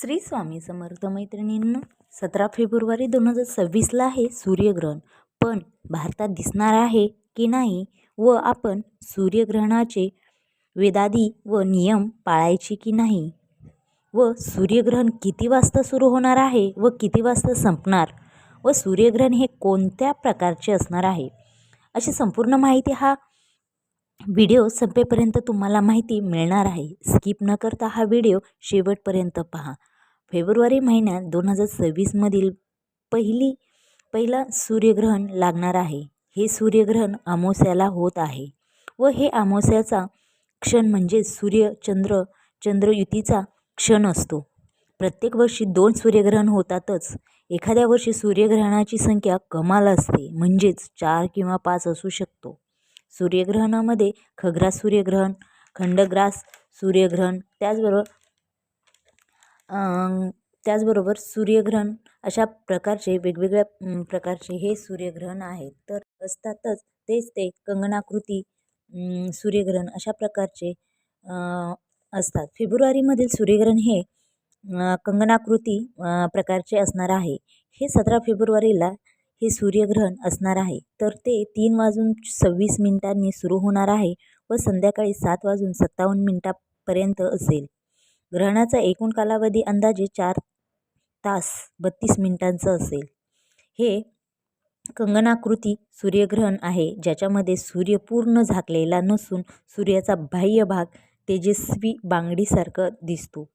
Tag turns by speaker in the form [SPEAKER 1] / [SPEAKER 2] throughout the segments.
[SPEAKER 1] श्री स्वामी समर्थ मैत्रिणींनो सतरा फेब्रुवारी दोन हजार सव्वीसला आहे सूर्यग्रहण. पण भारतात दिसणार आहे की नाही व आपण सूर्यग्रहणाचे वेदादी व नियम पाळायचे की नाही? व सूर्यग्रहण किती वाजता सुरू होणार आहे व किती वाजता संपणार? व सूर्यग्रहण हे कोणत्या प्रकारचे असणार आहे? अशी संपूर्ण माहिती हा व्हिडिओ संपेपर्यंत तुम्हाला माहिती मिळणार आहे. स्किप न करता हा व्हिडिओ शेवटपर्यंत पहा. फेब्रुवारी महिन्यात दोन हजार सव्वीसमधील पहिली पहिला सूर्यग्रहण लागणार आहे. हे सूर्यग्रहण अमावस्याला होत आहे व हे अमावस्याचा क्षण म्हणजे सूर्य चंद्र चंद्रयुतीचा क्षण असतो. प्रत्येक वर्षी दोन सूर्यग्रहण होतातच. एखाद्या वर्षी सूर्यग्रहणाची संख्या कमाल असते म्हणजेच चार किंवा पाच असू शकतो. सूर्यग्रहणामध्ये खग्रास सूर्यग्रहण खंडग्रास सूर्यग्रहण त्याचबरोबर त्याचबरोबर सूर्यग्रहण अशा प्रकारचे वेगवेगळ्या प्रकारचे हे सूर्यग्रहण आहेत. तर असतातच तेच ते कंगनाकृती सूर्यग्रहण अशा प्रकारचे असतात. फेब्रुवारीमधील सूर्यग्रहण हे कंगनाकृती प्रकारचे असणार आहे. हे सतरा फेब्रुवारीला हे सूर्यग्रहण असणार आहे. तर ते तीन वाजून सव्वीस मिनिटांनी सुरू होणार आहे व संध्याकाळी सात वाजून सत्तावन्न मिनटापर्यंत असेल. ग्रहणाचा एकूण कालावधी अंदाजे चार तास बत्तीस मिनिटांचं असेल. हे कंगनाकृती सूर्यग्रहण आहे ज्याच्यामध्ये सूर्य पूर्ण झाकलेला नसून सूर्याचा बाह्य भाग तेजस्वी बांगडीसारखं दिसतो.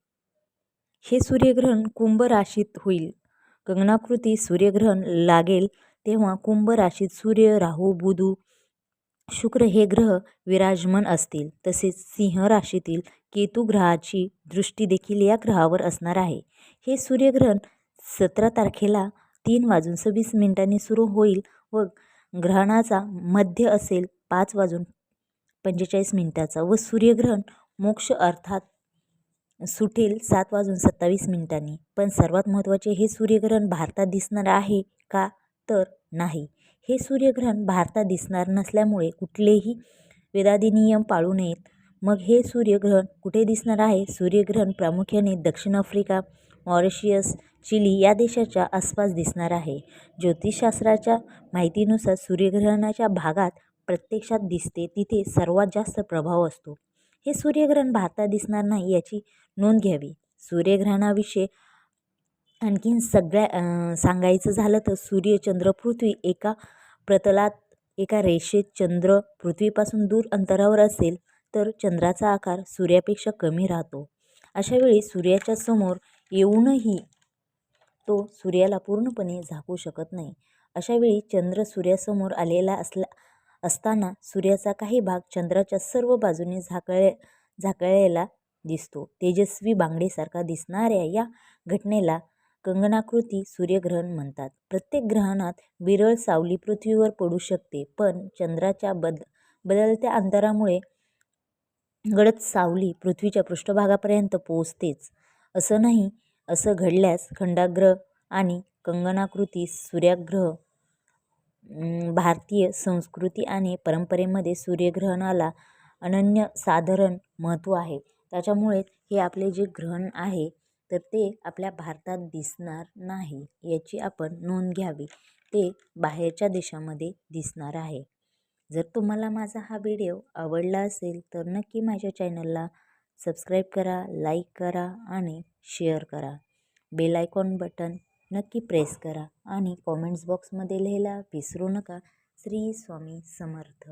[SPEAKER 1] हे सूर्यग्रहण कुंभ राशीत होईल. कंगनाकृती सूर्यग्रहण लागेल तेव्हा कुंभ राशीत सूर्य राहू बुधू शुक्र हे ग्रह विराजमान असतील तसेच सिंह राशीतील केतू ग्रहाची दृष्टी देखील या ग्रहावर असणार आहे. हे सूर्यग्रहण सतरा तारखेला तीन वाजून सव्वीस मिनिटांनी सुरू होईल व ग्रहणाचा मध्य असेल पाच वाजून पंचेचाळीस मिनिटाचा व सूर्यग्रहण मोक्ष अर्थात सुटेल सात वाजून सत्तावीस मिनिटांनी. पण सर्वात महत्त्वाचे हे सूर्यग्रहण भारतात दिसणार आहे का? तर नाही. हे सूर्यग्रहण भारतात दिसणार नसल्यामुळे कुठलेही वेदादी नियम पाळू नयेत. मग हे सूर्यग्रहण कुठे दिसणार आहे? सूर्यग्रहण प्रामुख्याने दक्षिण आफ्रिका मॉरिशियस चिली या देशाच्या आसपास दिसणार आहे. ज्योतिषशास्त्राच्या माहितीनुसार सूर्यग्रहणाच्या भागात प्रत्यक्षात दिसते तिथे सर्वात जास्त प्रभाव असतो. हे सूर्यग्रहण भारतात दिसणार नाही याची नोंद घ्यावी. सूर्यग्रहणाविषयी आणखीन सगळ्या सांगायचं झालं तर सूर्य चंद्र पृथ्वी एका प्रतलात एका रेषेत चंद्र पृथ्वीपासून दूर अंतरावर असेल तर चंद्राचा आकार सूर्यापेक्षा कमी राहतो. अशावेळी सूर्याच्या समोर येऊनही तो सूर्याला पूर्णपणे झाकू शकत नाही. अशावेळी चंद्र सूर्यासमोर आलेला असला असताना सूर्याचा काही भाग चंद्राच्या सर्व बाजूने झाकळे झाकळलेला दिसतो. तेजस्वी बांगडीसारखा दिसणाऱ्या या घटनेला कंगनाकृती सूर्यग्रहण म्हणतात. प्रत्येक ग्रहणात विरळ सावली पृथ्वीवर पडू शकते पण चंद्राच्या बद बदलत्या अंतरामुळे गडद सावली पृथ्वीच्या पृष्ठभागापर्यंत पोहोचतेच. असं नाही असं घडल्यास खंडाग्रह आणि कंगनाकृती सूर्याग्रह भारतीय संस्कृती आणि परंपरेमध्ये सूर्यग्रहणाला अनन्य साधारण महत्त्व आहे. त्याच्यामुळे हे आपले जे ग्रहण आहे तर ते आपल्या भारतात दिसणार नाही याची आपण नोंद घ्यावी. ते बाहेरच्या देशामध्ये दिसणार आहे. जर तुम्हाला माझा हा व्हिडिओ आवडला असेल तर नक्की माझ्या चॅनलला सबस्क्राईब करा लाईक करा आणि शेअर करा. बेल आयकॉन बटन नक्की प्रेस करा आणि कॉमेंट्स बॉक्समध्ये लिहायला विसरू नका. श्री स्वामी समर्थ.